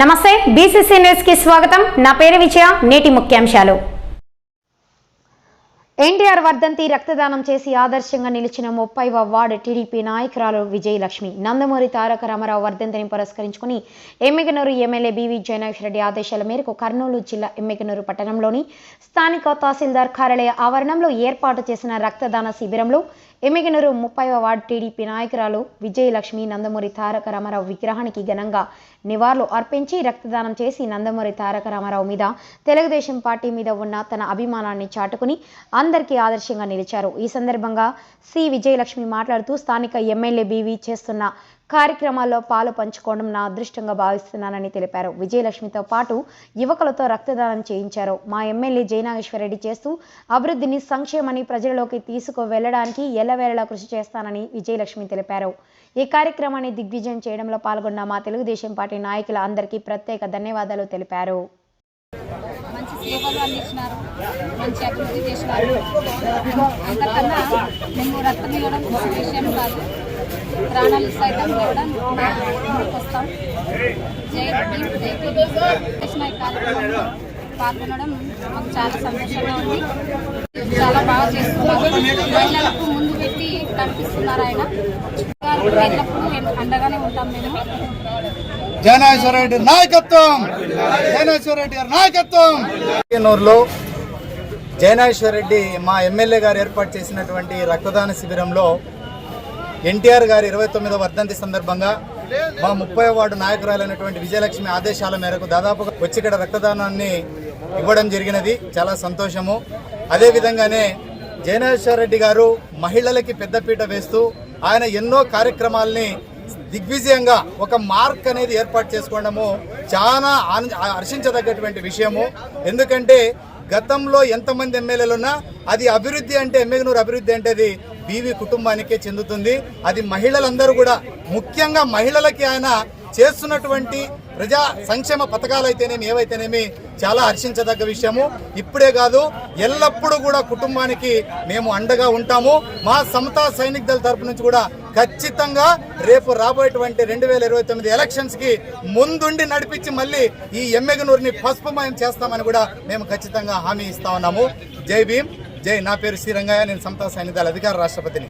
నమస్తే బీసీసీ న్యూస్కి స్వాగతం. నా పేరు విజయ నేటి ముఖ్యాంశాలు. ఎన్టీఆర్ వర్ధంతి రక్తదానం చేసి ఆదర్శంగా నిలిచిన ముప్పైవ వార్డు టీడీపీ నాయకురాలు విజయలక్ష్మి. నందమూరి తారక రామారావు వర్ధంతిని పురస్కరించుకుని ఎమ్మిగనూరు ఎమ్మెల్యే బీవీ జయనాథ్ రెడ్డి ఆదేశాల మేరకు కర్నూలు జిల్లా ఎమ్మిగనూరు పట్టణంలోని స్థానిక తహసీల్దార్ కార్యాలయ ఆవరణంలో ఏర్పాటు చేసిన రక్తదాన శిబిరంలో ఎమ్మిగనూరు ముప్పైవ వార్డు టీడీపీ నాయకురాలు విజయలక్ష్మి నందమూరి తారక రామారావు విగ్రహానికి ఘనంగా నివాళులు అర్పించి రక్తదానం చేసి నందమూరి తారక రామారావు మీద తెలుగుదేశం పార్టీ మీద ఉన్న తన అభిమానాన్ని చాటుకుని అందరికీ ఆదర్శంగా నిలిచారు. ఈ సందర్భంగా సి విజయలక్ష్మి మాట్లాడుతూ స్థానిక ఎమ్మెల్యే బీవీ చేస్తున్న కార్యక్రమాల్లో పాలు పంచుకోవడం నా అదృష్టంగా భావిస్తున్నానని తెలిపారు. విజయలక్ష్మితో పాటు యువకులతో రక్తదానం చేయించారు. మా ఎమ్మెల్యే జయనాగేశ్వరరెడ్డి చేస్తూ అభివృద్ధిని సంక్షేమని ప్రజలలోకి తీసుకువెళ్ళడానికి ఎల్లవేళలా కృషి చేస్తానని విజయలక్ష్మి తెలిపారు. ఈ కార్యక్రమాన్ని దిగ్విజయం చేయడంలో పాల్గొన్న మా తెలుగుదేశం పార్టీ నాయకుల అందరికీ ప్రత్యేక ధన్యవాదాలు తెలిపారు. మంచి సేవలు అందించినారు. మంచి అభివృద్ధి చేసినారు. అంతకన్నా మేము రక్తం ఇవ్వడం విషయం కాదు. ప్రాణాలు సైతం ముందుకు వస్తాం. జై కార్యక్రమంలో పాల్గొనడం మాకు చాలా సంతోషంగా ఉంది. చాలా బాగా చేస్తున్నారు. మహిళలకు ముందు పెట్టి కనిపిస్తున్నారు ఆయన. ఎల్లప్పుడూ అండగానే ఉంటాం మేము. జగనేశ్వర రెడ్డి నాయకత్వం! జగనేశ్వర రెడ్డి గారి నాయకత్వం! నూరులో జయనాశ్వర రెడ్డి మా ఎమ్మెల్యే గారు ఏర్పాటు చేసినటువంటి రక్తదాన శిబిరంలో ఎన్టీఆర్ గారి ఇరవై తొమ్మిదవ వర్ధంతి సందర్భంగా మా ముప్పై వార్డు నాయకురాలైనటువంటి విజయలక్ష్మి ఆదేశాల మేరకు దాదాపుగా వచ్చి ఇక్కడ రక్తదానాన్ని ఇవ్వడం జరిగినది. చాలా సంతోషము. అదేవిధంగానే జయనేశ్వర రెడ్డి గారు మహిళలకి పెద్దపీట వేస్తూ ఆయన ఎన్నో కార్యక్రమాల్ని దిగ్విజయంగా ఒక మార్క్ అనేది ఏర్పాటు చేసుకోవడము చాలా ఆనంద హర్షించదగ్గటువంటి విషయము. ఎందుకంటే గతంలో ఎంతమంది ఎమ్మెల్యేలు ఉన్నా అది అభివృద్ధి అంటే ఎమ్మెగనూరు అభివృద్ధి అంటే అది బీవీ కుటుంబానికే చెందుతుంది. అది మహిళలందరూ కూడా ముఖ్యంగా మహిళలకి ఆయన చేస్తున్నటువంటి ప్రజా సంక్షేమ పథకాలు అయితేనేమి ఏవైతేనేమి చాలా హర్షించదగ్గ విషయము. ఇప్పుడే కాదు ఎల్లప్పుడూ కూడా కుటుంబానికి మేము అండగా ఉంటాము. మా సమతా సైనిక్ దళ తరపు నుంచి కూడా ఖచ్చితంగా రేపు రాబోయేటువంటి రెండు వేల ఇరవై తొమ్మిది ఎలక్షన్స్కి ముందుండి నడిపించి మళ్ళీ ఈ ఎమ్మెగనూరుని పసుపుమయం చేస్తామని కూడా మేము ఖచ్చితంగా హామీ ఇస్తా ఉన్నాము. జై భీమ్. జై నా పేరు శ్రీరంగయ్య నేను సమతా సైనిదాల అధికార రాష్ట్రపతిని.